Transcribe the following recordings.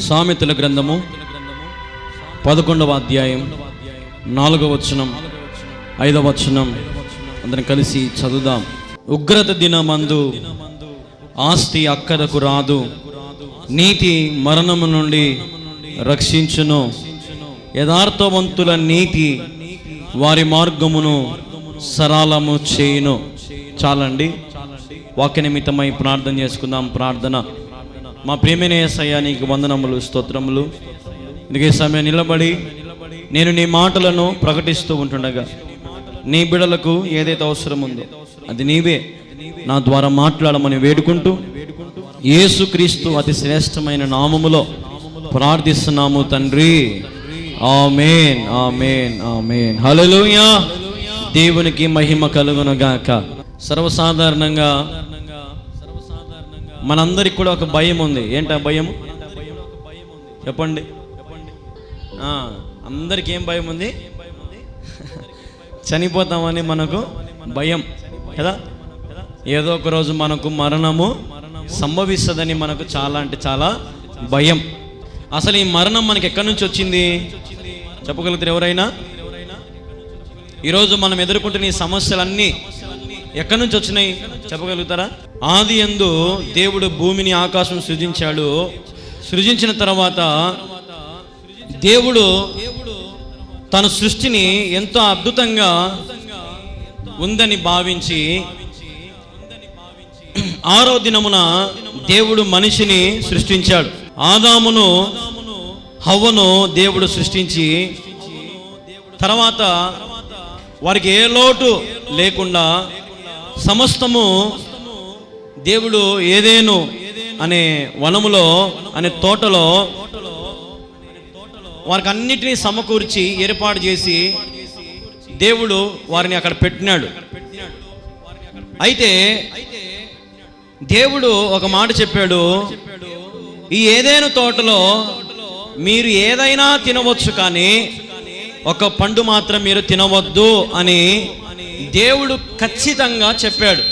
సామెతల గ్రంథము పదకొండవ అధ్యాయం నాలుగవ వచనం ఐదవ వచనం. అందరం కలిసి చదువుదాం. ఉగ్రత దినమందు ఆస్తి అక్కడకు రాదు. నీతి మరణము నుండి రక్షించును. యథార్థవంతుల నీతి వారి మార్గమును సరళము చేయును. చాలండి. వాక్య నిమిత్తమై ప్రార్థన చేసుకుందాం. ప్రార్థన. మా ప్రేమైన నీకు వందనములు స్తోత్రములు. ఇందుకే సమయం నిలబడి నేను నీ మాటలను ప్రకటిస్తూ ఉంటుండగా నీ బిడలకు ఏదైతే అవసరం ఉందో అది నీవే. నా ద్వారా మాట్లాడమని వేడుకుంటూ యేసుక్రీస్తు అతి శ్రేష్టమైన నామములో ప్రార్థిస్తున్నాము తండ్రి. ఆమెన్ ఆమెన్ ఆమెన్. హల్లెలూయా. దేవునికి మహిమ కలుగునగాక సర్వసాధారణంగా మనందరికి కూడా ఒక భయం ఉంది. ఏంట భయం? చెప్పండి. అందరికి ఏం భయం ఉంది? చనిపోతామని మనకు భయం కదా? ఏదో ఒక రోజు మనకు మరణము సంభవిస్తుందని మనకు చాలా అంటే చాలా భయం. అసలు ఈ మరణం మనకి ఎక్కడి నుంచి వచ్చింది? చెప్పగలుగుతారు ఎవరైనా? ఈరోజు మనం ఎదుర్కొంటున్న ఈ సమస్యలన్నీ ఎక్కడి నుంచి వచ్చినాయి? చెప్పగలుగుతారా? ఆది ఎందు దేవుడు భూమిని ఆకాశం సృజించాడు. సృజించిన తర్వాత దేవుడు తన సృష్టిని ఎంతో అద్భుతంగా ఉందని భావించి ఆరో దినమున దేవుడు మనిషిని సృష్టించాడు. ఆదామును హవ్వను దేవుడు సృష్టించి తర్వాత వారికి ఏ లోటు లేకుండా సమస్తము దేవుడు ఏదేను అనే వనములో అనే తోటలో వారికి అన్నిటినీ సమకూర్చి ఏర్పాటు చేసి దేవుడు వారిని అక్కడ పెట్టినాడు. అయితే దేవుడు ఒక మాట చెప్పాడు ఈ ఏదైనా తోటలో మీరు ఏదైనా తినవచ్చు కానీ ఒక పండు మాత్రం మీరు తినవద్దు అని దేవుడు ఖచ్చితంగా చెప్పాడు.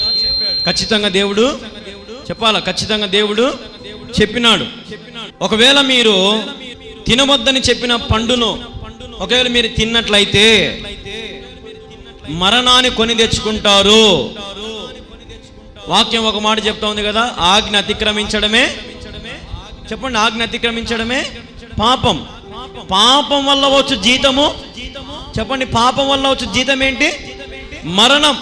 ఖచ్చితంగా దేవుడు చెప్పాలా? ఖచ్చితంగా దేవుడు చెప్పినాడు. ఒకవేళ మీరు తినవద్దని చెప్పిన పండును ఒకవేళ మీరు తిన్నట్లయితే మరణాన్ని కొని తెచ్చుకుంటారు. వాక్యం ఒక మాట చెప్తా ఉంది కదా ఆజ్ఞ అతిక్రమించడమే చెప్పండి ఆజ్ఞ అతిక్రమించడమే పాపం. పాపం వల్ల వచ్చు జీతము చెప్పండి పాపం వల్ల వచ్చు జీతం ఏంటి మరణం.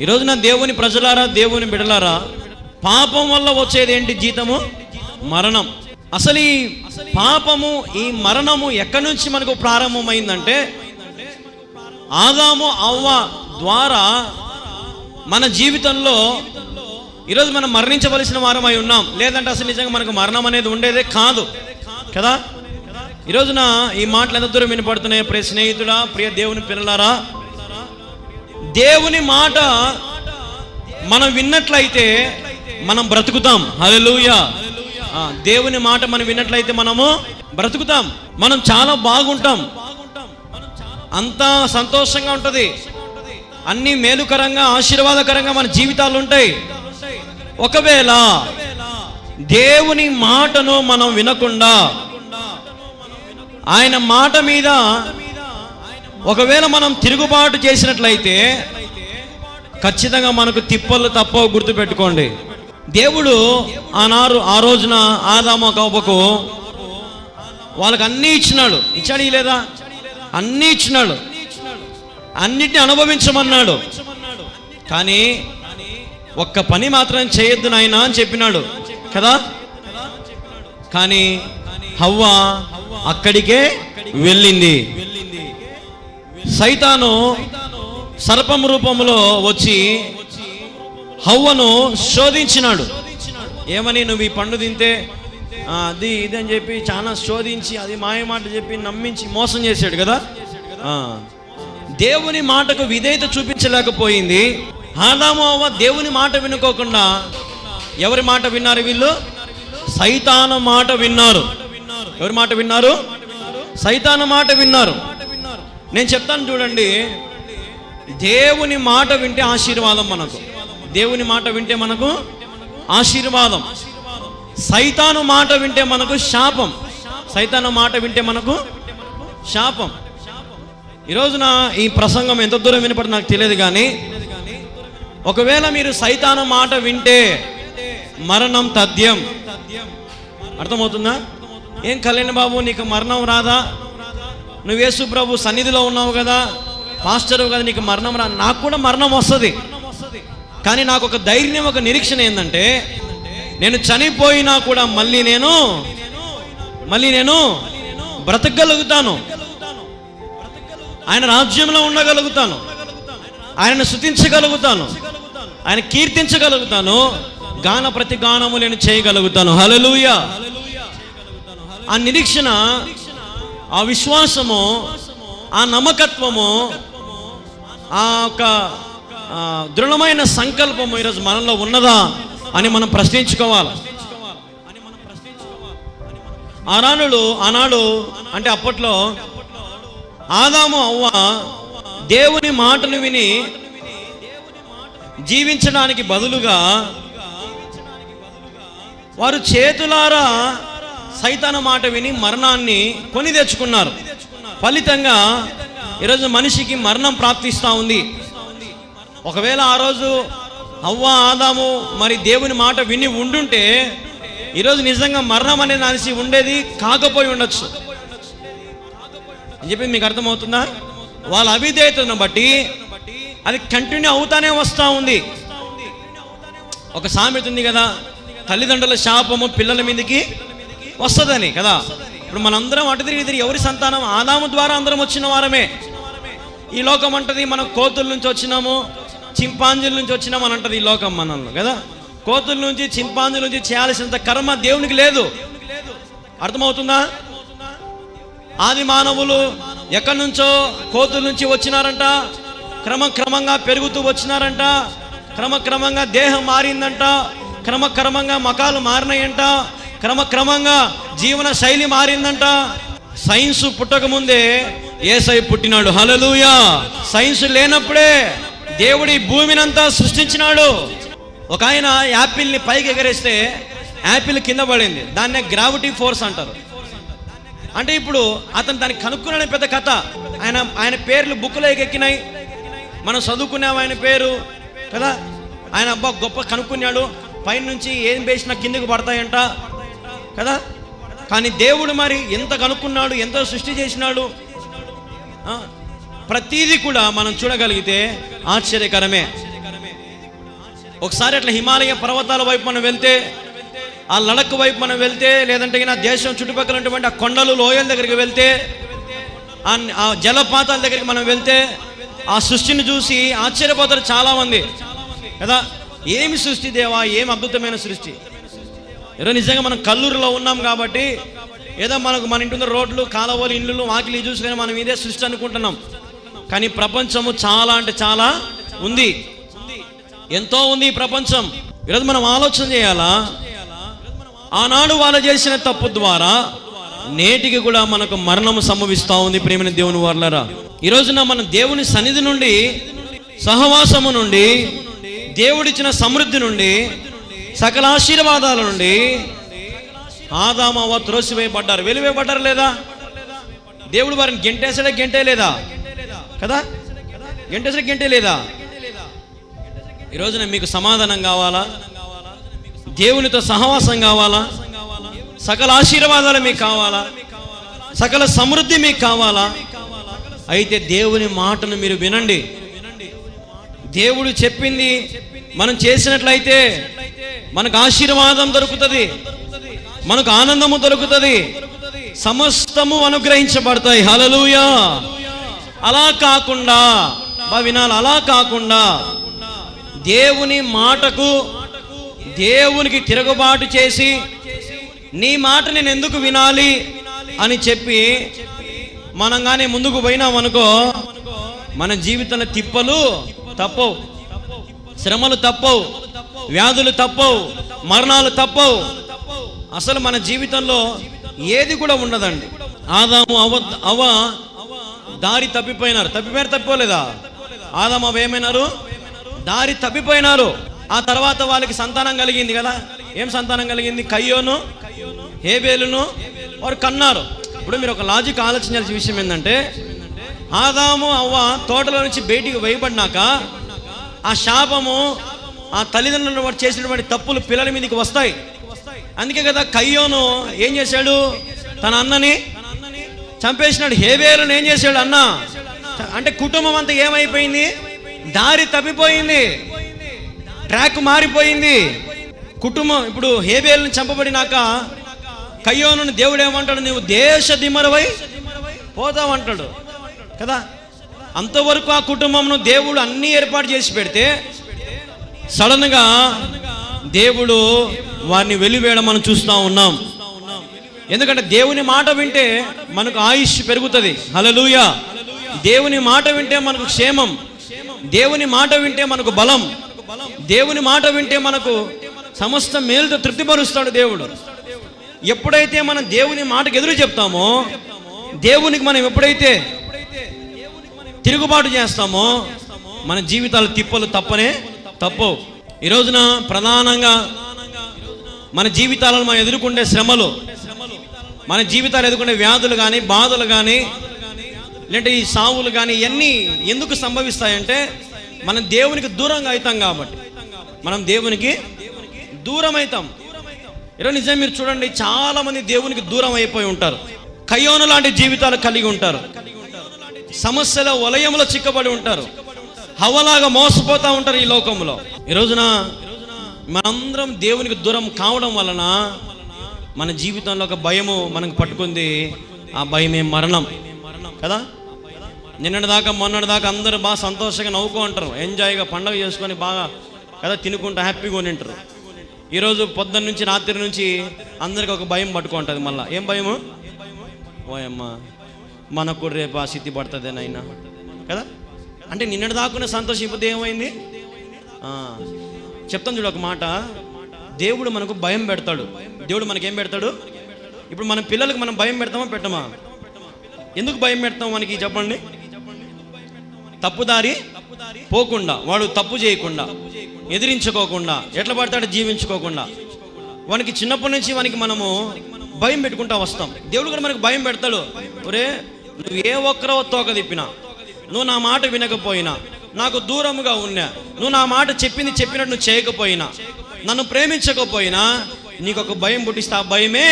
ఈరోజు నా దేవుని ప్రజలారా దేవుని బిడలారా పాపం వల్ల వచ్చేది ఏంటి జీతము? మరణం. అసలు ఈ పాపము ఈ మరణము ఎక్కడి నుంచి మనకు ప్రారంభమైందంటే ఆదాము అవ్వ ద్వారా మన జీవితంలో ఈరోజు మనం మరణించవలసిన వారమై ఉన్నాం. లేదంటే అసలు నిజంగా మనకు మరణం అనేది ఉండేదే కాదు. కదా? ఈరోజున ఈ మాటలు ఎంత దూరం వినపడుతున్నాయి. ప్రియ స్నేహితుడా ప్రియ దేవుని పిల్లలారా దేవుని మాట మనం విన్నట్లయితే మనం బ్రతుకుతాం. హలలుయా దేవుని మాట మనం విన్నట్లయితే మనము బ్రతుకుతాం. మనం చాలా బాగుంటాం. అంతా సంతోషంగా ఉంటుంది. అన్ని మేలుకరంగా ఆశీర్వాదకరంగా మన జీవితాలు ఉంటాయి. ఒకవేళ దేవుని మాటను మనం వినకుండా ఆయన మాట మీద ఒకవేళ మనం తిరుగుబాటు చేసినట్లయితే ఖచ్చితంగా మనకు తిప్పలు తప్ప గుర్తుపెట్టుకోండి. దేవుడు ఆనారు ఆ రోజున ఆదామ కౌపకు వాళ్ళకి అన్నీ ఇచ్చినాడు. ఇచ్చాడు లేదా? అన్నీ ఇచ్చినాడు. అన్నిటిని అనుభవించమన్నాడు. కానీ ఒక్క పని మాత్రం చేయొద్దు నాయనా అని చెప్పినాడు. కదా? కానీ హవ్వ అక్కడికే వెళ్ళింది. సైతాను సర్పం రూపంలో వచ్చి హవ్వను శోధించినాడు. ఏమని నువ్వు ఈ పండు తింటే అది ఇది అని చెప్పి చాలా శోధించి అది మాయ మాట చెప్పి నమ్మించి మోసం చేశాడు కదా? దేవుని మాటకు విధేయత చూపించలేకపోయింది. ఆదాము అవ్వ దేవుని మాట వినుకోకుండా ఎవరి మాట విన్నారు వీళ్ళు? సైతాన మాట విన్నారు. ఎవరి మాట విన్నారు? సైతాన మాట విన్నారు. నేను చెప్తాను చూడండి. దేవుని మాట వింటే ఆశీర్వాదం మనకు. దేవుని మాట వింటే మనకు ఆశీర్వాదం. సైతాను మాట వింటే మనకు శాపం. సైతాను మాట వింటే మనకు శాపం. ఈరోజున ఈ ప్రసంగం ఎంత దూరం వినపడి నాకు తెలియదు కానీ ఒకవేళ మీరు సైతాను మాట వింటే మరణం తథ్యం. అర్థమవుతుందా? ఏం కళ్యాణ్ బాబు నీకు మరణం రాదా? నువ్వు యేసు ప్రభు సన్నిధిలో ఉన్నావు కదా. పాస్టర్ కదా నీకు మరణం రా. నాకు కూడా మరణం వస్తుంది. కానీ నాకు ఒక ధైర్యం ఒక నిరీక్షణ ఏంటంటే నేను చనిపోయినా కూడా మళ్ళీ నేను మళ్ళీ నేను బ్రతకగలుగుతాను. ఆయన రాజ్యంలో ఉండగలుగుతాను. ఆయనను శుతించగలుగుతాను ఆయన కీర్తించగలుగుతాను. గాన ప్రతి గానము నేను చేయగలుగుతాను. హలలుయ ఆ నిరీక్షణ ఆ విశ్వాసము ఆ నమ్మకత్వము ఆ యొక్క దృఢమైన సంకల్పము ఈరోజు మనలో ఉన్నదా అని మనం ప్రశ్నించుకోవాలి. ఆనాడు ఆనాడు అంటే అప్పట్లో ఆదాము అవ్వ దేవుని మాటను విని జీవించడానికి బదులుగా వారు చేతులారా సైతాన మాట విని మరణాన్ని కొని తెచ్చుకున్నారు. ఫలితంగా ఈరోజు మనిషికి మరణం ప్రాప్తిస్తూ ఉంది. ఒకవేళ ఆ రోజు అవ్వ ఆదాము మరి దేవుని మాట విని ఉండుంటే ఈరోజు నిజంగా మరణం అనేది అనిసి ఉండేది కాకపోయి ఉండొచ్చు. అని చెప్పి మీకు అర్థమవుతుందా? వాళ్ళ అవిధేయతను బట్టి అది కంటిన్యూ అవుతానే వస్తూ ఉంది. ఒక సామెత ఉంది కదా తల్లిదండ్రుల శాపము పిల్లల మీదకి వస్తుందని కదా? ఇప్పుడు మనందరం అటు తిరిగి తిరిగి ఎవరి సంతానం? ఆదాము ద్వారా అందరం వచ్చిన వారమే. ఈ లోకం అంటది మనం కోతుల నుంచి వచ్చినాము చింపాంజీల నుంచి వచ్చినాము అని అంటది ఈ లోకం మనల్ని కదా? కోతుల నుంచి చింపాంజీల నుంచి చేయాల్సినంత కర్మ దేవునికి లేదు. అర్థమవుతుందా? ఆది మానవులు ఎక్కడి నుంచో కోతుల నుంచి వచ్చినారంట క్రమక్రమంగా పెరుగుతూ వచ్చినారంట క్రమక్రమంగా దేహం మారిందంట క్రమక్రమంగా మకాలు మారినాయంట క్రమక్రమంగా జీవన శైలి మారిందంట. సైన్స్ పుట్టక ముందే ఏసై పుట్టినాడు. హలలుయా సైన్స్ లేనప్పుడే దేవుడి భూమినంతా సృష్టించినాడు. ఒక ఆయన యాపిల్ని పైకి ఎగరేస్తే యాపిల్ కింద పడింది. దాన్నే గ్రావిటీ ఫోర్స్ అంటారు. అంటే ఇప్పుడు అతను దాన్ని కనుక్కున్న పెద్ద కథ. ఆయన ఆయన పేర్లు బుక్లో ఎక్కినాయి. మనం చదువుకున్నాం ఆయన పేరు. కదా? ఆయన అబ్బా గొప్ప కనుక్కున్నాడు. పైనుంచి ఏం వేసినా కిందకు పడతాయంట. కదా? కానీ దేవుడు మరి ఎంత కనుక్కున్నాడు ఎంత సృష్టి చేసినాడు? ప్రతీది కూడా మనం చూడగలిగితే ఆశ్చర్యకరమే. ఒకసారి అట్లా హిమాలయ పర్వతాల వైపు మనం వెళ్తే ఆ లడక్ వైపు మనం వెళ్తే లేదంటే నా దేశం చుట్టుపక్కల ఉన్నటువంటి ఆ కొండలు లోయల దగ్గరికి వెళ్తే ఆ ఆ జలపాతాల దగ్గరికి మనం వెళ్తే ఆ సృష్టిని చూసి ఆశ్చర్యపోతారు చాలామంది. కదా? ఏమి సృష్టి దేవా? ఏం అద్భుతమైన సృష్టి? ఏదో నిజంగా మనం కల్లూరులో ఉన్నాం కాబట్టి ఏదో మనకు మన ఇంటి రోడ్లు కాలవలు ఇండ్లు వాకిలి చూసుకొని మనం ఇదే సృష్టి అనుకుంటున్నాం. కానీ ప్రపంచము చాలా అంటే చాలా ఉంది. ఎంతో ఉంది ఈ ప్రపంచం. ఈరోజు మనం ఆలోచన చేయాలా? ఆనాడు వాళ్ళు చేసిన తప్పు ద్వారా నేటికి కూడా మనకు మరణం సంభవిస్తూ ఉంది ప్రేమిన దేవుని వాళ్ళరా ఈ రోజున మనం దేవుని సన్నిధి నుండి సహవాసము నుండి దేవుడిచ్చిన సమృద్ధి నుండి సకల ఆశీర్వాదాల నుండి ఆదామవ త్రోసివేయబడ్డారు. వెలివేయబడ్డారు లేదా? దేవుడు వారిని గెంటేసడే గెంటే లేదా కదా? గెంటేసడే గెంటే లేదా ఈ రోజున మీకు సమాధానం కావాలా? దేవునితో సహవాసం కావాలా? సకల ఆశీర్వాదాలు మీకు కావాలా? సకల సమృద్ధి మీకు కావాలా? అయితే దేవుని మాటను మీరు వినండి. దేవుడు చెప్పింది మనం చేసినట్లయితే మనకు ఆశీర్వాదం దొరుకుతుంది. మనకు ఆనందము దొరుకుతుంది. సమస్తము అనుగ్రహించబడతాయి. హలలుయా అలా కాకుండా బా వినాలి అలా కాకుండా దేవుని మాటకు దేవునికి తిరుగుబాటు చేసి నీ మాట నేను ఎందుకు వినాలి అని చెప్పి మనం కానీ ముందుకు పోయినాం అనుకో మన జీవితంలో తిప్పలు తప్పవు. శ్రమలు తప్పవు వ్యాధులు తప్పవు మరణాలు తప్పవు. అసలు మన జీవితంలో ఏది కూడా ఉండదండి. ఆదాము అవ అవ దారి తప్పిపోయినారు. తప్పిపోయారు తప్పిపోలేదా? ఆదాము అవ ఏమైనారు? దారి తప్పిపోయినారు. ఆ తర్వాత వాళ్ళకి సంతానం కలిగింది కదా. ఏం సంతానం కలిగింది? కయ్యోను హేబేలును వారు కన్నారు. ఇప్పుడు మీరు ఒక లాజిక్ ఆలోచించాల్సిన విషయం ఏంటంటే ఆదాము అవ్వ తోటలో నుంచి బయటికి వేయబడినాక ఆ శాపము ఆ తల్లిదండ్రులు వాడు చేసినటువంటి తప్పులు పిల్లల మీదకి వస్తాయి. అందుకే కదా కయ్యోను ఏం చేశాడు? తన అన్నని చంపేసినాడు. హేవేలను ఏం చేశాడు అన్న? అంటే కుటుంబం అంతా ఏమైపోయింది? దారి తప్పిపోయింది. ట్రాక్ మారిపోయింది. కుటుంబం ఇప్పుడు హేబేలను చంపబడినాక కయ్యోను దేవుడు ఏమంటాడు? నువ్వు దేశ దిమరవై పోతావంటాడు కదా? అంతవరకు ఆ కుటుంబంను దేవుడు అన్ని ఏర్పాటు చేసి పెడితే సడన్గా దేవుడు వారిని వెలివేయడం మనం చూస్తూ ఉన్నాం. ఎందుకంటే దేవుని మాట వింటే మనకు ఆయుష్ పెరుగుతుంది. హలలుయ దేవుని మాట వింటే మనకు క్షేమం. దేవుని మాట వింటే మనకు బలం. దేవుని మాట వింటే మనకు సమస్త మేలుతో తృప్తిపరుస్తాడు దేవుడు. ఎప్పుడైతే మనం దేవుని మాటకు ఎదురు చెప్తామో దేవునికి మనం ఎప్పుడైతే తిరుగుబాటు చేస్తామో మన జీవితాల తిప్పలు తప్పనే తప్పవు ఈ రోజున ప్రధానంగా మన జీవితాలను మనం ఎదుర్కొండే శ్రమలు మన జీవితాలు ఎదుర్కొనే వ్యాధులు కానీ బాధలు కానీ లేదంటే ఈ సావులు కానీ ఇవన్నీ ఎందుకు సంభవిస్తాయంటే మనం దేవునికి దూరంగా అవుతాం కాబట్టి. మనం దేవునికి దూరం అవుతాం ఈరోజు నిజం మీరు చూడండి చాలా మంది దేవునికి దూరం అయిపోయి ఉంటారు. కయ్యోను లాంటి జీవితాలు కలిగి ఉంటారు. సమస్యల వలయంలో చిక్కబడి ఉంటారు. హవలాగా మోసపోతూ ఉంటారు ఈ లోకంలో. ఈ రోజున మనందరం దేవునికి దూరం కావడం వలన మన జీవితంలో ఒక భయము మనకు పట్టుకుంది. ఆ భయమే మరణం. కదా? నిన్నటి దాకా మొన్నటి దాకా అందరూ బాగా సంతోషంగా నవ్వుకో ఉంటారు ఎంజాయ్గా పండగ చేసుకొని బాగా కదా తినుకుంటూ హ్యాపీగా ఉంటారు ఈరోజు పొద్దున్న నుంచి రాత్రి నుంచి అందరికి ఒక భయం పట్టుకుంటుంది మళ్ళీ. ఏం భయము? ఓయమ్మా. మనకు రేపు ఆ స్థితి పడుతుంది నైనా కదా? అంటే నిన్నటి దాకునే సంతోషం ఇప్పుడు ఏమైంది చెప్తాను చూడు ఒక మాట. దేవుడు మనకు భయం పెడతాడు. దేవుడు మనకేం పెడతాడు? ఇప్పుడు మన పిల్లలకు మనం భయం పెడతామా పెట్టమా? ఎందుకు భయం పెడతాం మనకి చెప్పండి? తప్పుదారి పోకుండా వాడు తప్పు చేయకుండా ఎదిరించుకోకుండా ఎట్లా పడతాడు? జీవించుకోకుండా. వానికి చిన్నప్పటి నుంచి వానికి మనము భయం పెట్టుకుంటా వస్తాం. దేవుడు కూడా మనకు భయం పెడతాడు. ఒరే నువ్వు ఏ ఒక్కరో తోక తిప్పినా నువ్వు నా మాట వినకపోయినా నాకు దూరముగా ఉన్నా నువ్వు నా మాట చెప్పింది చెప్పినట్టు నువ్వు చేయకపోయినా నన్ను ప్రేమించకపోయినా నీకు ఒక భయం పుట్టిస్తే ఆ భయమే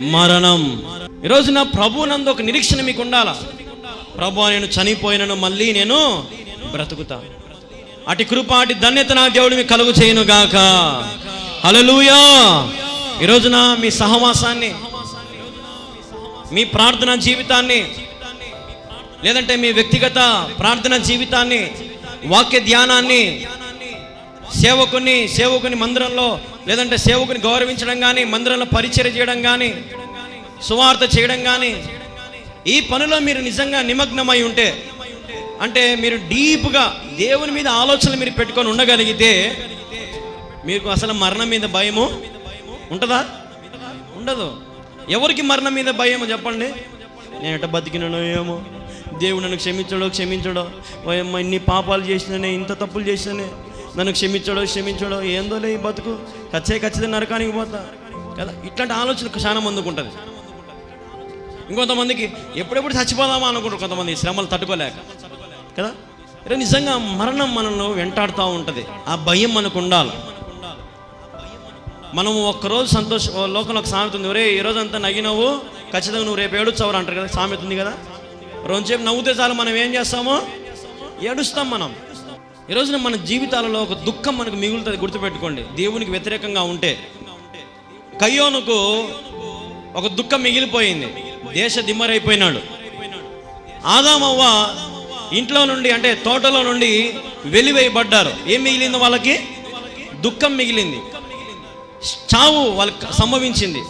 మరణం. ఈరోజు నా ప్రభు నందు ఒక నిరీక్షణ మీకు ఉండాలా? ప్రభు నేను చనిపోయినను మళ్ళీ నేను బ్రతుకుతా. అటు కృప అటు ధన్యత నా దేవుడు మీకు కలుగు చేయను గాక. హలలుయా ఈ రోజున మీ సహవాసాన్ని మీ ప్రార్థన జీవితాన్ని లేదంటే మీ వ్యక్తిగత ప్రార్థన జీవితాన్ని వాక్య ధ్యానాన్ని సేవకుని సేవకుని మందిరంలో లేదంటే సేవకుని గౌరవించడం కానీ మందిరంలో పరిచయం చేయడం కానీ సువార్త చేయడం కానీ ఈ పనిలో మీరు నిజంగా నిమగ్నమై ఉంటే అంటే మీరు డీప్గా దేవుని మీద ఆలోచనలు మీరు పెట్టుకొని ఉండగలిగితే మీకు అసలు మరణం మీద భయము ఉంటుందా? ఉండదు. ఎవరికి మరణం మీద భయము చెప్పండి? నేను ఎట బతికినో ఏమో. దేవుడు నన్ను క్షమించడో క్షమించడో. ఓయమ్మ ఇన్ని పాపాలు చేసిననే ఇంత తప్పులు చేసిననే. నన్ను క్షమించడో క్షమించడో. ఏందోలే ఈ బతుకు? ఖచ్చే ఖచ్చితంగా నరకానికి పోతా. కదా? ఇట్లాంటి ఆలోచన చాలా మందికి ఉంటుంది. ఇంకొంతమందికి ఎప్పుడెప్పుడు చచ్చిపోదామా అనుకుంటారు కొంతమంది శ్రమలు తట్టుకోలేక. కదా? అరే నిజంగా మరణం మనల్ని వెంటాడుతూ ఉంటుంది. ఆ భయం మనకు ఉండాలి. మనం ఒక్కరోజు సంతోష ఓ లోకంలో ఒక సామెత ఉంది. ఒరే ఈ రోజు అంతా నగినవు ఖచ్చితంగా నువ్వు రేపు ఏడుచావు అంటారు కదా సామెత ఉంది కదా? రోజుసేపు నవ్వుతే చాలు మనం ఏం చేస్తాము? ఏడుస్తాం మనం. ఈ రోజున మన జీవితాలలో ఒక దుఃఖం మనకు మిగులుతుంది గుర్తుపెట్టుకోండి. దేవునికి వ్యతిరేకంగా ఉంటే. కయ్యోనుకు ఒక దుఃఖం మిగిలిపోయింది. దేశ దిమ్మరైపోయినాడు. ఆదామవ్వ ఇంట్లో నుండి అంటే తోటలో నుండి వెలివేయబడ్డారు. ఏం మిగిలింది వాళ్ళకి? దుఃఖం మిగిలింది. చావు వాళ్ళకి సంభవించింది.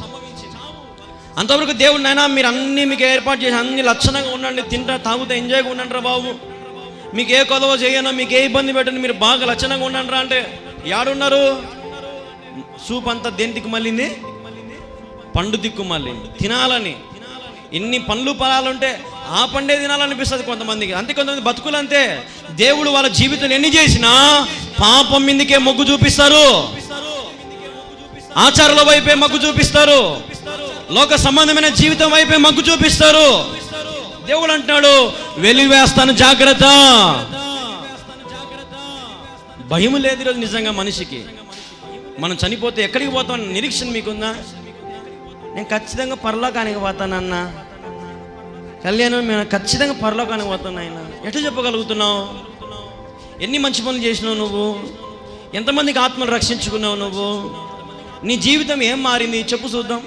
అంతవరకు దేవుడు నాయనా మీరు అన్ని మీకు ఏర్పాటు చేసి అన్ని లక్షణంగా ఉండండి తింటా తాగుతా ఎంజాయ్గా ఉండండి రా బాబు. మీకు ఏ కొదవ చేయను మీకు ఏ ఇబ్బంది పెట్టండి మీరు బాగా లక్షణంగా ఉండండి రా అంటే యాడున్నారు? సూప్ అంతా దేంతికి మళ్ళీంది? పండు దిక్కు మళ్ళీ. తినాలని. ఎన్ని పండ్లు ఫలాలు ఉంటే ఆ పండే తినాలనిపిస్తుంది కొంతమందికి. అంతే కొంతమంది బతుకులు అంతే దేవుడు వాళ్ళ జీవితం ఎన్ని చేసినా పాపం మీదకే మొగ్గు చూపిస్తారు. ఆచారాల వైపే మొగ్గు చూపిస్తారు. లోక సంబంధమైన జీవితం వైపే మగ్గు చూపిస్తారు. దేవుడు అంటున్నాడు వెలివేస్తాను జాగ్రత్త. భయం లేదు ఈరోజు నిజంగా మనిషికి. మనం చనిపోతే ఎక్కడికి పోతాం నిరీక్షణ మీకుందా? నేను ఖచ్చితంగా పరలోకానికి పోతానన్నా కళ్యాణం మేము ఖచ్చితంగా పరలోకానికి పోతాను ఆయన ఎటు చెప్పగలుగుతున్నావు? ఎన్ని మంచి పనులు చేసినావు నువ్వు? ఎంతమందికి ఆత్మలు రక్షించుకున్నావు నువ్వు? నీ జీవితం ఏం మారింది? చెప్పు చూద్దాం.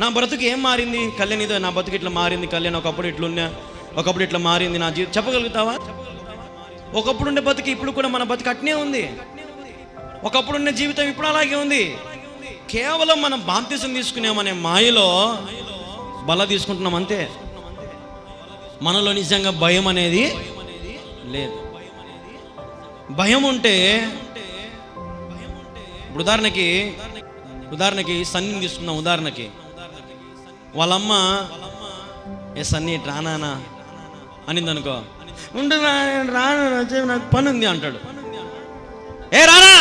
నా బ్రతుకు ఏం మారింది? కళ్యాణ్ ఇదో నా బ్రతుకు ఇట్లా మారింది? కళ్యాణ్ ఒకప్పుడు ఇట్లున్నా ఒకప్పుడు ఇట్లా మారింది నా జీవితం చెప్పగలుగుతావా? ఒకప్పుడు ఉండే బతుకు ఇప్పుడు కూడా మన బతుకు అట్నే ఉంది. ఒకప్పుడు ఉండే జీవితం ఇప్పుడు అలాగే ఉంది. కేవలం మనం బాప్తిసం తీసుకునేమనే మాయలో బల తీసుకుంటున్నాం అంతే. మనలో నిజంగా భయం అనేది లేదు. భయం ఉంటే ఇప్పుడు ఉదాహరణకి ఉదాహరణకి సన్నిని తీసుకున్నాం ఉదాహరణకి. వాళ్ళమ్మ ఏ సన్నీ రానానా అనింది అనుకో ఉండు రాను నాకు పని ఉంది అంటాడు. ఏ రానా?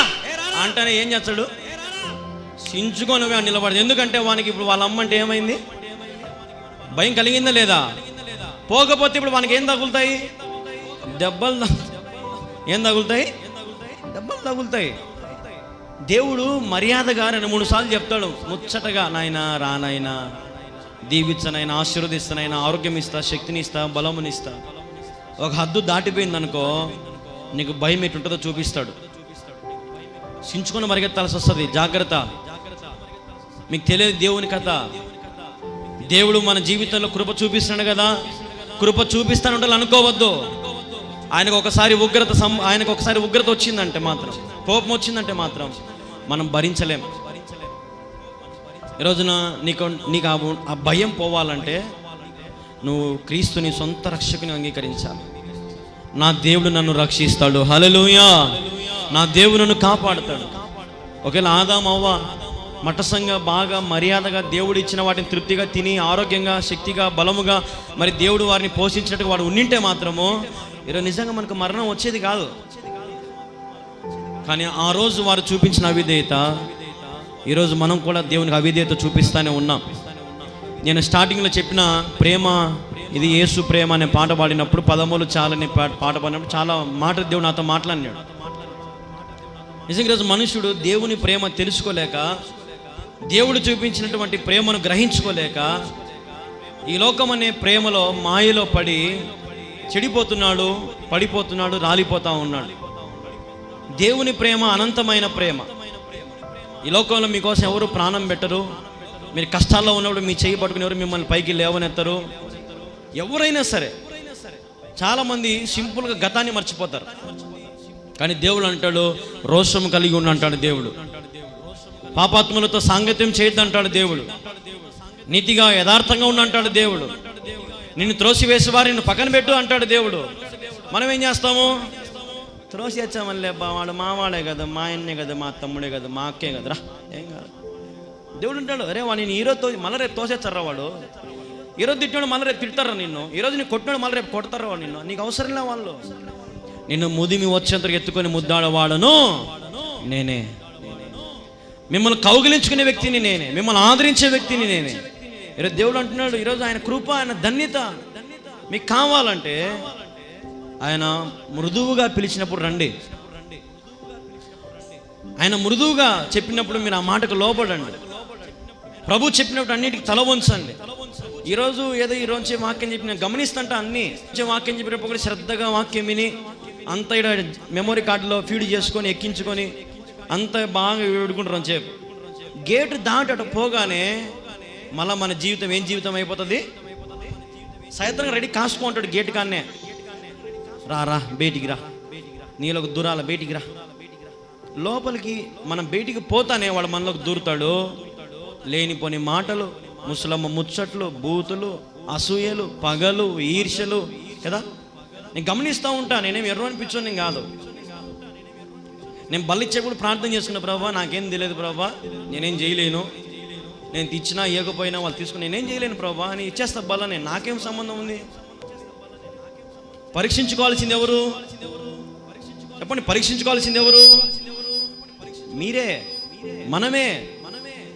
అంటేనే ఏం చేస్తాడు? సించుకొని పోయి నిలబడదు ఎందుకంటే వానికి ఇప్పుడు వాళ్ళ అమ్మ అంటే ఏమైంది? భయం కలిగిందా లేదా? పోకపోతే ఇప్పుడు వానికి ఏం తగులుతాయి? దెబ్బలు ఏం తగులుతాయి? దెబ్బలు తగులుతాయి. దేవుడు మర్యాదగా రెండు మూడు సార్లు చెప్తాడు. ముచ్చటగా నాయనా రానాయనా దీవించనైనా ఆశీర్వదిస్తానైనా ఆరోగ్యం ఇస్తా శక్తిని ఇస్తా బలమునిస్తా. ఒక హద్దు దాటిపోయింది అనుకో నీకు భయం ఎటుంటుందో చూపిస్తాడు. సించుకొని మరిగెత్తాల్సి వస్తుంది. జాగ్రత్త. మీకు తెలియదు దేవుని కథ. దేవుడు మన జీవితంలో కృప చూపిస్తున్నాడు కదా. కృప చూపిస్తాను ఉండాలి అనుకోవద్దు. ఆయనకు ఒకసారి ఉగ్రత సం ఆయనకు ఒకసారి ఉగ్రత వచ్చిందంటే మాత్రం కోపం వచ్చిందంటే మాత్రం మనం భరించలేము ఈ రోజున నీకు నీకు ఆ భయం పోవాలంటే నువ్వు క్రీస్తుని సొంత రక్షకుని అంగీకరించాలి. నా దేవుడు నన్ను రక్షిస్తాడు. హలలుయా నా దేవుడు నన్ను కాపాడుతాడు. ఒకవేళ ఆదాం అవ్వ బాగా మర్యాదగా దేవుడు ఇచ్చిన వాటిని తృప్తిగా తిని ఆరోగ్యంగా శక్తిగా బలముగా మరి దేవుడు వారిని పోషించినట్టుగా వాడు ఉండింటే మాత్రము ఈరోజు నిజంగా మనకు మరణం వచ్చేది కాదు. కానీ ఆ రోజు వారు చూపించిన అవిధేయత ఈరోజు మనం కూడా దేవునికి అవిధేయత చూపిస్తానే ఉన్నాం. నేను స్టార్టింగ్లో చెప్పిన ప్రేమ ఇది యేసు ప్రేమ అనే పాట పాడినప్పుడు పదములు చాలని పా- పాట పాడినప్పుడు చాలా మాట దేవుడు నాతో మాట్లాడినాడు. నిజంగా ఈరోజు మనుషుడు దేవుని ప్రేమ తెలుసుకోలేక దేవుడు చూపించినటువంటి ప్రేమను గ్రహించుకోలేక ఈ లోకం అనే ప్రేమలో మాయలో పడి చెడిపోతున్నాడు పడిపోతున్నాడు రాలిపోతా ఉన్నాడు. దేవుని ప్రేమ అనంతమైన ప్రేమ. ఈ లోకంలో మీకోసం ఎవరు ప్రాణం పెట్టరు. మీరు కష్టాల్లో ఉన్నప్పుడు మీ చేయి పట్టుకుని ఎవరు మిమ్మల్ని పైకి లేవనెత్తరు. ఎవరైనా సరే చాలామంది సింపుల్గా గతాన్ని మర్చిపోతారు. కానీ దేవుడు అంటాడు రోషం కలిగి ఉండి అంటాడు దేవుడు. పాపాత్ములతో సాంగత్యం చేయొద్దు అంటాడు దేవుడు. నీతిగా యథార్థంగా ఉండి అంటాడు దేవుడు. నిన్ను త్రోసివేసి వారి నిన్ను పక్కన పెట్టు అంటాడు దేవుడు. మనం ఏం చేస్తాము? త్రోసి వచ్చామని లేబ్బా వాడు మావాడే కదా మా ఆయన్నే కదా మా తమ్ముడే కదా మా అక్కే కదరా ఏం కాదు. దేవుడు ఉంటాడు అరే వాడు నేను ఈరోజు తో మళ్ళీ రేపు తోసేస్తారా వాడు? ఈరోజు తిట్టాడు మళ్ళీ రేపు తిడతారా నిన్ను? ఈరోజు నేను కొట్టినాడు మళ్ళీ రేపు కొడతారా వాడు నిన్ను? నీకు అవసరం లే వాళ్ళు. నిన్ను ముదిమి వచ్చేంత ఎత్తుకొని ముద్దాడవాడను నేనే. మిమ్మల్ని కౌగిలించుకునే వ్యక్తిని నేనే. మిమ్మల్ని ఆదరించే వ్యక్తిని నేనే. ఈరోజు దేవుడు అంటున్నాడు ఈరోజు ఆయన కృప ఆయన ధన్యత మీకు కావాలంటే ఆయన మృదువుగా పిలిచినప్పుడు రండి. ఆయన మృదువుగా చెప్పినప్పుడు మీరు ఆ మాటకు లోపడండి ప్రభు చెప్పినప్పుడు అన్నిటికి తల వంచండి. ఈరోజు ఏదో ఈ రోజు వాక్యం చెప్పిన గమనిస్తుంట అన్ని. వాక్యం చెప్పినప్పుడు కూడా శ్రద్ధగా వాక్యం విని అంత ఇక్కడ మెమొరీ కార్డులో ఫీడ్ చేసుకొని ఎక్కించుకొని అంత బాగా వేడుకుంటారు చెప్పు. గేటు దాటి అటు పోగానే మళ్ళీ మన జీవితం ఏం జీవితం అయిపోతుంది? సైతంగా రెడీ కాసుకుంటాడు గేటు కాన్నే. రా రా బయటికి రా. నీలోకి దూరాల బయటికి రా. లోపలికి మనం బయటికి పోతానే వాడు మనలోకి దూరుతాడు. లేనిపోని మాటలు ముసలమ్మ ముచ్చట్లు బూతులు అసూయలు పగలు ఈర్ష్యలు కదా? నేను గమనిస్తూ ఉంటా నేనేం ఎర్రని పిచ్చోని కాదు. నేను బలిచ్చేప్పుడు ప్రార్థన చేసుకున్న ప్రభావ నాకేం తెలియదు ప్రభావ నేనేం చేయలేను. నేను ఇచ్చినా ఇవ్వకపోయినా వాళ్ళు తీసుకుని నేనేం చేయలేను ప్రభావ అని ఇచ్చేస్తా బల నేను నాకేం సంబంధం ఉంది? పరీక్షించుకోవాల్సింది ఎవరు? చెప్పండి పరీక్షించుకోవాల్సింది ఎవరు? మీరే. మనమే.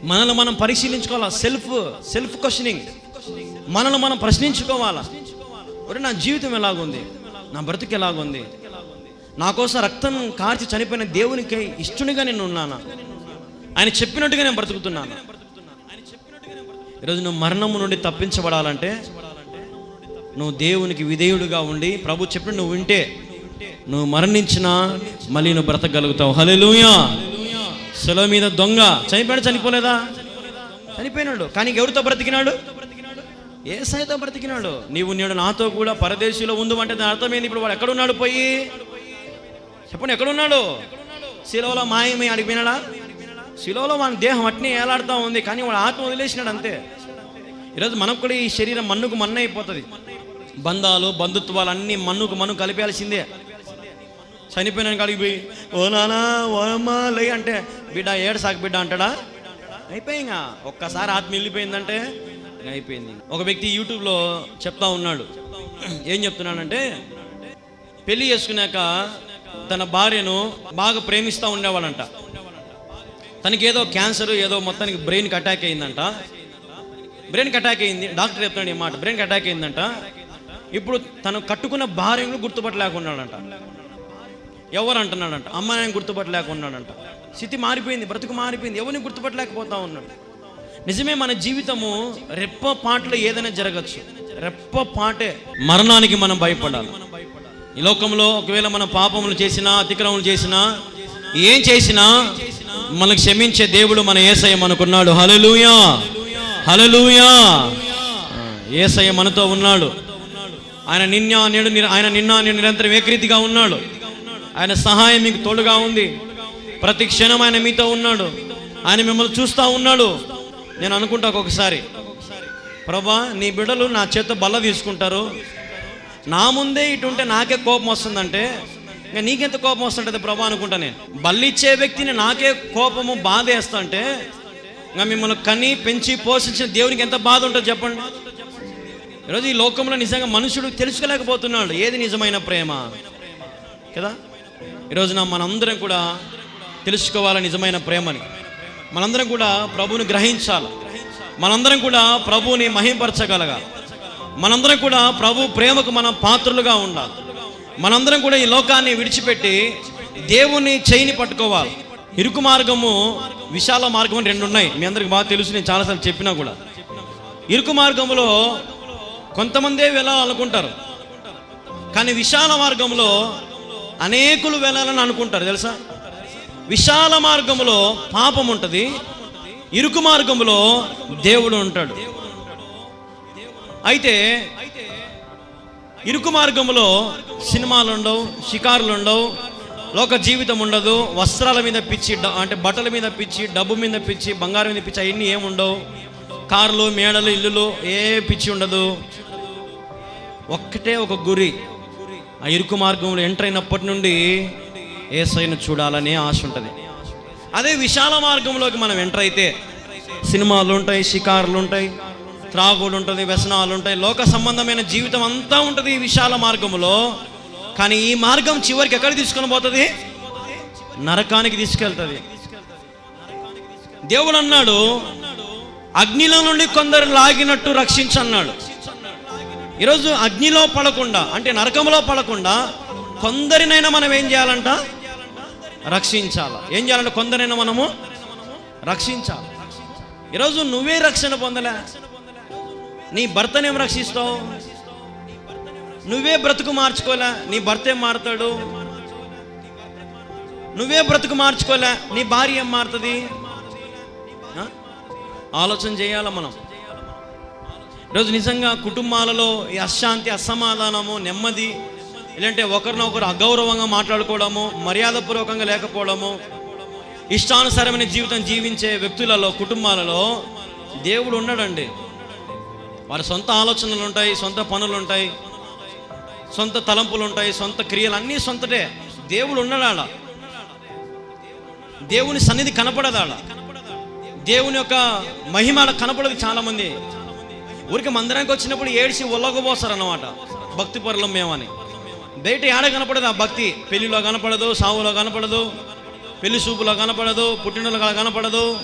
మనల్ని మనం పరిశీలించుకోవాలా? సెల్ఫ్ సెల్ఫ్ క్వశ్చనింగ్ మనల్ని మనం ప్రశ్నించుకోవాలా? ఒరే నా జీవితం ఎలాగుంది? నా బ్రతుకు ఎలాగుంది? నా కోసం రక్తం కార్చి చనిపోయిన దేవునికి ఇష్టనిగా నేను ఉన్నానా? ఆయన చెప్పినట్టుగా నేను బ్రతుకుతున్నాను? ఈరోజు నువ్వు మరణము నుండి తప్పించబడాలంటే నువ్వు దేవునికి విధేయుడుగా ఉండి ప్రభు చెప్పిన నువ్వు వింటే నువ్వు మరణించినా మళ్ళీ నువ్వు బ్రతకగలుగుతావు. హలెలుయా సెలవు మీద దొంగ. చనిపోయాడు? చనిపోలేదా? చనిపోయినాడు. కానీ ఎవరితో బ్రతికినాడు? ఏ సైతం బ్రతికినాడు. నీవు నేడు నాతో కూడా పరదేశీలో ఉండు అంటే దాని అర్థమైంది? ఇప్పుడు వాడు ఎక్కడున్నాడు పోయి? చెప్పండి ఎక్కడున్నాడు? శిలవలో మాయమై అడిగిపోయినాడా శిలవలో మన దేహం అట్నే ఏలాడుతూ ఉంది. కానీ వాడు ఆత్మ వదిలేసినాడు అంతే. ఈరోజు మనకు కూడా ఈ శరీరం మన్నుకు మన్న అయిపోతుంది బంధాలు బంధుత్వాలు అన్నీ మన్నుకు మన్ను కలిపేయాల్సిందే. చనిపోయిన కాడికి పోయి ఓ నానా ఓ లే అంటే బిడ్డ ఏడు సాకు బిడ్డ అంటాడా? అయిపోయింగా ఒక్కసారి ఆత్మ వెళ్ళిపోయిందంటే అయిపోయింది. ఒక వ్యక్తి యూట్యూబ్లో చెప్తా ఉన్నాడు. ఏం చెప్తున్నాడంటే పెళ్ళి చేసుకున్నాక తన భార్యను బాగా ప్రేమిస్తూ ఉండేవాడంట తనకి ఏదో క్యాన్సర్ ఏదో మొత్తానికి బ్రెయిన్కి అటాక్ అయిందంట. బ్రెయిన్కి అటాక్ అయింది డాక్టర్ చెప్తున్నాడు ఈ మాట బ్రెయిన్కి అటాక్ అయిందంట. ఇప్పుడు తను కట్టుకున్న భార్యను గుర్తుపట్టలేకున్నాడంట. ఎవరు అంటున్నాడంట అమ్మాయిని గుర్తుపట్టలేకున్నాడంట. స్థితి మారిపోయింది బ్రతుకు మారిపోయింది ఎవరిని గుర్తుపట్టలేకపోతా ఉన్నాడు? నిజమే మన జీవితము రెప్ప పాటలో ఏదైనా జరగచ్చు. రెప్ప పాటే మరణానికి మనం భయపడాలి. ఈ లోకంలో ఒకవేళ మన పాపములు చేసినా అతిక్రమములు చేసినా ఏం చేసినా మనకు క్షమించే దేవుడు మన ఏసయ్య మనకున్నాడు. హలలుయా హలలుయా ఏసయ్య మనతో ఉన్నాడు. ఆయన నిన్న నేడు ఆయన నిన్న నేడు నిరంతరం ఏకరీతిగా ఉన్నాడు. ఆయన సహాయం మీకు తోడుగా ఉంది. ప్రతి క్షణం ఆయన మీతో ఉన్నాడు. ఆయన మిమ్మల్ని చూస్తూ ఉన్నాడు. నేను అనుకుంటా ఒక్కొక్కసారి ప్రభా నీ బిడ్డలు నా చేత బల్ల తీసుకుంటారు. నా ముందే ఇటు ఉంటే నాకే కోపం వస్తుందంటే ఇంకా నీకెంత కోపం వస్తుంటుంది ప్రభా అనుకుంటా నేను. బల్లిచ్చే వ్యక్తిని నాకే కోపము బాధ వేస్తుంటే ఇంకా మిమ్మల్ని కని పెంచి పోషించిన దేవునికి ఎంత బాధ ఉంటుంది చెప్పండి. ఈరోజు ఈ లోకంలో నిజంగా మనుషుడు తెలుసుకోలేకపోతున్నాడు. ఏది నిజమైన ప్రేమ? కదా? ఈరోజున మనందరం కూడా తెలుసుకోవాలి నిజమైన ప్రేమని? మనందరం కూడా ప్రభువుని గ్రహించాలి? మనందరం కూడా ప్రభువుని మహింపరచగలగాలి మనందరం కూడా ప్రభు ప్రేమకు మనం పాత్రులుగా ఉండాలి. మనందరం కూడా ఈ లోకాన్ని విడిచిపెట్టి దేవుని చేయిని పట్టుకోవాలి. ఇరుకు మార్గము విశాల మార్గం రెండు ఉన్నాయి మీ అందరికి బాగా తెలుసు నేను చాలాసార్లు చెప్పినా కూడా. ఇరుకు మార్గములో కొంతమందే వెళ్ళాలనుకుంటారు కానీ విశాల మార్గంలో అనేకులు వెళ్ళాలని అనుకుంటారు తెలుసా? విశాల మార్గములో పాపం ఉంటుంది ఇరుకు మార్గంలో దేవుడు ఉంటాడు. అయితే ఇరుకు మార్గములో సినిమాలు ఉండవు షికారులు ఉండవు లోక జీవితం ఉండదు వస్త్రాల మీద పిచ్చి అంటే బట్టల మీద పిచ్చి డబ్బు మీద పిచ్చి బంగారం మీద పిచ్చి అవన్నీ ఏముండవు. కార్లు మేడలు ఇల్లులు ఏ పిచ్చి ఉండదు. ఒక్కటే ఒక గురి. ఆ ఇరుకు మార్గంలో ఎంటర్ అయినప్పటి నుండి ఏసైను చూడాలనే ఆశ ఉంటుంది. అదే విశాల మార్గంలోకి మనం ఎంటర్ అయితే సినిమాలు ఉంటాయి షికారులు ఉంటాయి త్రాగులు ఉంటుంది వ్యసనాలు ఉంటాయి లోక సంబంధమైన జీవితం అంతా ఉంటుంది ఈ విశాల మార్గంలో కానీ ఈ మార్గం చివరికి ఎక్కడ తీసుకొని పోతుంది? నరకానికి తీసుకెళ్తుంది. దేవుడు అన్నాడు అగ్నిలో నుండి కొందరు లాగినట్టు రక్షించన్నాడు. ఈరోజు అగ్నిలో పడకుండా అంటే నరకంలో పడకుండా కొందరినైనా మనం ఏం చేయాలంట? రక్షించాలి. ఏం చేయాలంటే కొందరైనా మనము రక్షించాలి. ఈరోజు నువ్వే రక్షణ పొందలే. నీ భర్తనేం రక్షిస్తావు? నువ్వే బ్రతుకు మార్చుకోలే. నీ భర్త ఏం మారుతాడు? నువ్వే బ్రతుకు మార్చుకోలే. నీ భార్య ఏం మారుతుంది? ఆలోచన చేయాలా మనం? ఈరోజు నిజంగా కుటుంబాలలో ఈ అశాంతి అసమాధానము నెమ్మది లేదంటే ఒకరినొకరు అగౌరవంగా మాట్లాడుకోవడము మర్యాదపూర్వకంగా లేకపోవడము ఇష్టానుసారమైన జీవితం జీవించే వ్యక్తులలో కుటుంబాలలో దేవుడు ఉన్నాడండి. వారి సొంత ఆలోచనలు ఉంటాయి సొంత పనులు ఉంటాయి సొంత తలంపులు ఉంటాయి సొంత క్రియలు అన్నీ సొంతటే. దేవుడు ఉన్నాడు ఆడ దేవుని సన్నిధి కనపడదు ఆడ దేవుని యొక్క మహిమ ఆడ కనపడదు చాలామంది. ఊరికి మందిరానికి వచ్చినప్పుడు ఏడిసి ఒల్లగబోస్తారు అన్నమాట భక్తి పరులం మేమని. బయట ఏడ కనపడదు ఆ భక్తి? పెళ్ళిలో కనపడదు సావులో కనపడదు పెళ్ళి చూపులో కనపడదు పుట్టినలో కనపడదు.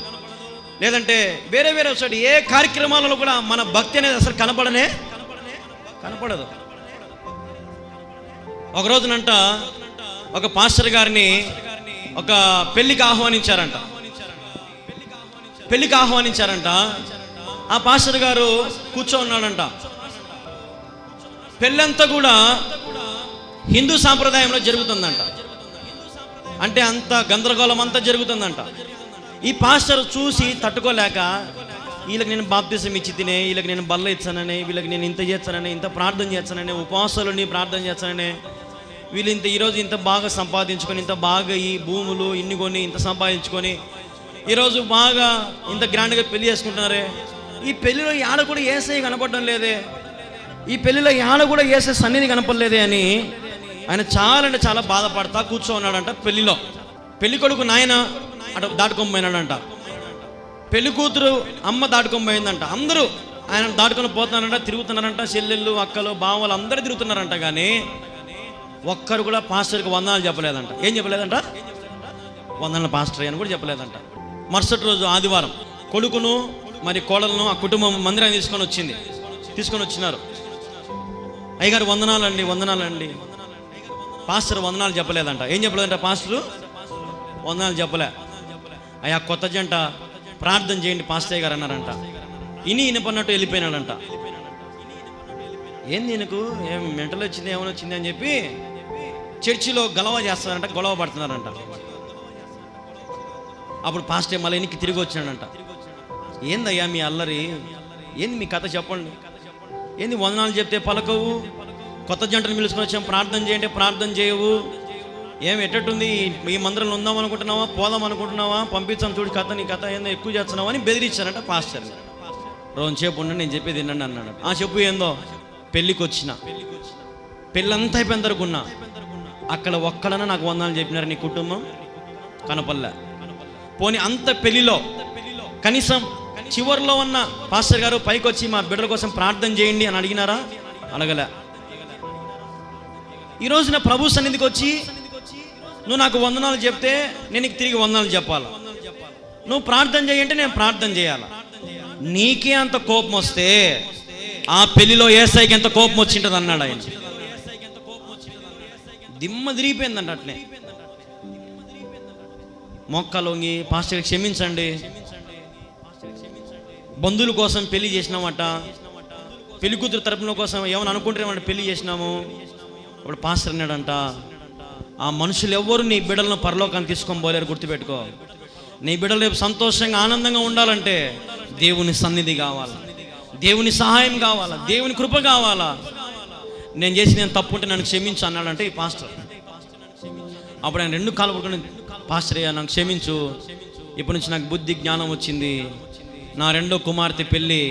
లేదంటే వేరే వేరే వచ్చాడు ఏ కార్యక్రమాలలో కూడా మన భక్తి అనేది అసలు కనపడనే కనపడదు. ఒక రోజునంట ఒక పాస్టర్ గారిని ఒక పెళ్ళికి ఆహ్వానించారంట. పెళ్ళికి ఆహ్వానించారంట. ఆ పాస్టర్ గారు కూర్చో ఉన్నాడంట పెళ్ళంతా కూడా హిందూ సాంప్రదాయంలో జరుగుతుందంట. అంటే అంత గందరగోళం అంతా జరుగుతుందంట. ఈ పాస్టర్ చూసి తట్టుకోలేక వీళ్ళకి నేను బాప్తిసం ఇచ్చి తినే వీళ్ళకి నేను బల్ల ఇచ్చానని వీళ్ళకి నేను ఇంత చేస్తానని ఇంత ప్రార్థన చేస్తానని ఉపవాసాలని ప్రార్థన చేస్తానని వీళ్ళు ఇంత ఈరోజు ఇంత బాగా సంపాదించుకొని ఇంత బాగా ఈ భూములు ఇన్ని కొని ఇంత సంపాదించుకొని ఈరోజు బాగా ఇంత గ్రాండ్గా పెళ్ళి చేసుకుంటున్నారే. ఈ పెళ్ళిలో యాడ కూడా ఏసై కనపడడం లేదే. ఈ పెళ్ళిలో యాడ కూడా ఏసే సన్నిధి కనపడలేదే అని ఆయన చాలా అంటే చాలా బాధపడతా కూర్చో ఉన్నాడంట పెళ్ళిలో. పెళ్ళి కొడుకు నాయన అటు దాటుకొని పెళ్ళి కూతురు అమ్మ దాటుకొని పోయిందంట. అందరూ ఆయన దాటుకొని పోతున్నారంట తిరుగుతున్నారంట చెల్లెళ్ళు అక్కలు బావలు అందరూ తిరుగుతున్నారంట కానీ ఒక్కరు కూడా పాస్టర్కి వందనాలు చెప్పలేదంట. ఏం చెప్పలేదంట? వందనాలు పాస్టర్ అని కూడా చెప్పలేదంట. మరుసటి రోజు ఆదివారం కొడుకును మరి కోడలను ఆ కుటుంబం మందిరాన్ని తీసుకొని వచ్చింది. తీసుకొని వచ్చినారు. అయ్యగారు వందనాలండి వందనాలండి. పాస్టర్ వందనాలు చెప్పలేదంట. ఏం చెప్పలేదంట పాస్టరు? వందనాలు చెప్పలే. అయ్యా కొత్త జంట ప్రార్థన చేయండి పాస్టర్ గారు అన్నారంట. ఇని ఇనపన్నట్టు వెళ్ళిపోయినాడంట. ఏంది నీకు ఏం మెంటలు వచ్చింది ఏమైనా వచ్చింది అని చెప్పి చర్చిలో గలవ చేస్తారంట గొడవ పడుతున్నారంట. అప్పుడు పాస్టర్ మళ్ళీ ఇంటికి తిరిగి వచ్చినాడంట. ఏందయ్యా మీ అల్లరి? ఏంది మీ కథ చెప్పండి? ఏంది వందనాలు చెప్తే పలకవు? కొత్త జంటను పిలుచుకొని వచ్చాం ప్రార్థన చేయండి ప్రార్థన చేయవు. ఏం ఎట్టట్టుంది? ఈ మందిరంలో ఉందాం అనుకుంటున్నావా? పోదాం అనుకుంటున్నావా? పంపించాం చూడు కథ నీ కథ ఏందో ఎక్కువ చేస్తున్నావా అని బెదిరించారంట పాస్టర్. రోజుసేపు ఉండండి నేను చెప్పేది వినండి అన్నాడు. ఆ చెప్పు ఏందో? పెళ్ళికి వచ్చిన పెళ్ళంతా అయిపోయిన తరకు ఉన్నా. అక్కడ ఒక్కడన నాకు వందనాలు చెప్పినారు నీ కుటుంబం? కనపల్లె పోనీ అంత పెళ్ళిలో కనీసం చివరిలో ఉన్న పాస్టర్ గారు పైకి వచ్చి మా బిడ్డల కోసం ప్రార్థన చేయండి అని అడిగినారా? అడగలే. ఈ రోజున ప్రభు సన్నిధికి వచ్చి నువ్వు నాకు వందనాలు చెప్తే నేను నీకు తిరిగి వందనాలు చెప్పాలి? నువ్వు ప్రార్థన చేయంటే నేను ప్రార్థన చేయాలి? నీకే అంత కోపం వస్తే ఆ పెళ్ళిలో ఏసైకి ఎంత కోపం వచ్చింటది అన్నాడు ఆయన. దిమ్మ తిరిగిపోయిందంట అట్లే మొక్కలొంగి పాస్టర్ క్షమించండి. బంధువుల కోసం పెళ్ళి చేసినామట. పెళ్ళి కూతురు తరపున కోసం ఏమైనా అనుకుంటున్నామంటే పెళ్ళి చేసినాము. ఇప్పుడు పాస్టర్ అన్నాడంట ఆ మనుషులు ఎవ్వరు నీ బిడ్డలను పరలోకాన్ని తీసుకొని పోలేరు గుర్తుపెట్టుకో. నీ బిడ్డలు రేపు సంతోషంగా ఆనందంగా ఉండాలంటే దేవుని సన్నిధి కావాలి. దేవుని సహాయం కావాలా. దేవుని కృప కావాలా. నేను చేసి నేను తప్పు ఉంటే నన్ను క్షమించు అన్నాడంటే ఈ పాస్టర్. అప్పుడు ఆయన రెండు కాలు పాస్టర్ అయ్యా నాకు క్షమించు. ఇప్పటి నుంచి నాకు బుద్ధి జ్ఞానం వచ్చింది. నా రెండో కుమార్తె పెళ్ళి